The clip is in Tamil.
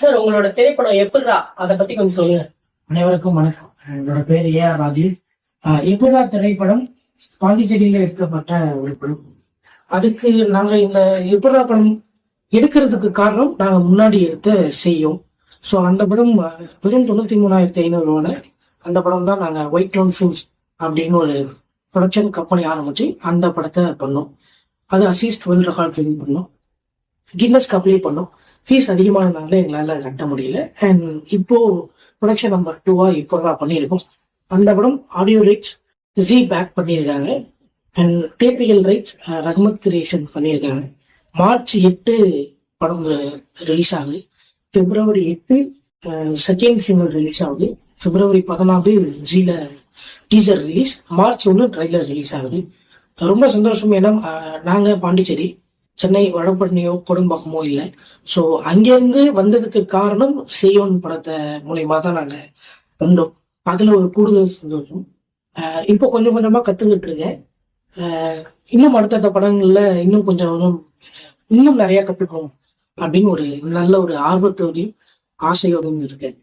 சார் உங்களோட திரைப்படம் எப்படிரா அதை பத்தி கொஞ்சம் சொல்லுங்க. அனைவருக்கும் வணக்கம். என்னோட பேர் ஏ ஆர் ராஜேஷ் எப்படிரா திரைப்படம் பாண்டிச்சேரியில எடுக்கப்பட்ட ஒரு படம். அதுக்கு நாங்க இந்த எப்படிரா படம் எடுக்கிறதுக்கு காரணம் நாங்க முன்னாடி எடுத்த செய்யும். ஸோ அந்த படம் வெறும் தொண்ணூத்தி மூணாயிரத்தி ஐநூறு ரூபால அந்த படம் தான் நாங்க ஒயிட் டவுன் ஃபிலிம்ஸ் அப்படின்னு ஒரு ப்ரொடக்ஷன் கம்பெனி ஆரம்பிச்சு அந்த படத்தை பண்ணோம். அது அசிஸ்ட் வெல் ரெக்கார்ட் ஃபிலிம் பண்ணோம். கின்னஸ் கப்லேயே பண்ணோம். ஃபீஸ் அதிகமானதுனால எங்களால் கட்ட முடியல. அண்ட் இப்போ ப்ரொடக்ஷன் நம்பர் டூவா இப்போ தான் பண்ணியிருக்கோம். அந்த படம் ஆடியோ ரைட்ஸ் ஜி பேக் பண்ணியிருக்காங்க. அண்ட் டேபிகல் ரைட்ஸ் ரஹ்மத் கிரியேஷன் பண்ணியிருக்காங்க. மார்ச் எட்டு படம் ரிலீஸ் ஆகுது. பிப்ரவரி எட்டு செகண்ட் சிங்கிள் ரிலீஸ் ஆகுது. பிப்ரவரி பதினாலு ஜியில் டீசர் ரிலீஸ் மார்ச் ஒன்று ட்ரைலர் ரிலீஸ் ஆகுது. ரொம்ப சந்தோஷம். ஏன்னா நாங்கள் பாண்டிச்சேரி சென்னை வடபழனியோ கொடும்பகமோ இல்லை. ஸோ அங்கேருந்து வந்ததுக்கு காரணம் செய்யோன் படத்தை மூலயமா தான் நாங்கள் வந்தோம் அதில் ஒரு கூடுதல் சந்தோஷம். இப்போ கொஞ்சம் கொஞ்சமாக கற்றுக்கிட்டு இருக்கேன். இன்னும் அடுத்தடுத்த படங்களில் இன்னும் கொஞ்சம் இன்னும் இன்னும் கற்றுக்கணும் அப்படின்னு ஒரு நல்ல ஒரு ஆர்வத்தோடையும் ஆசையோடையும் இருக்கேன்.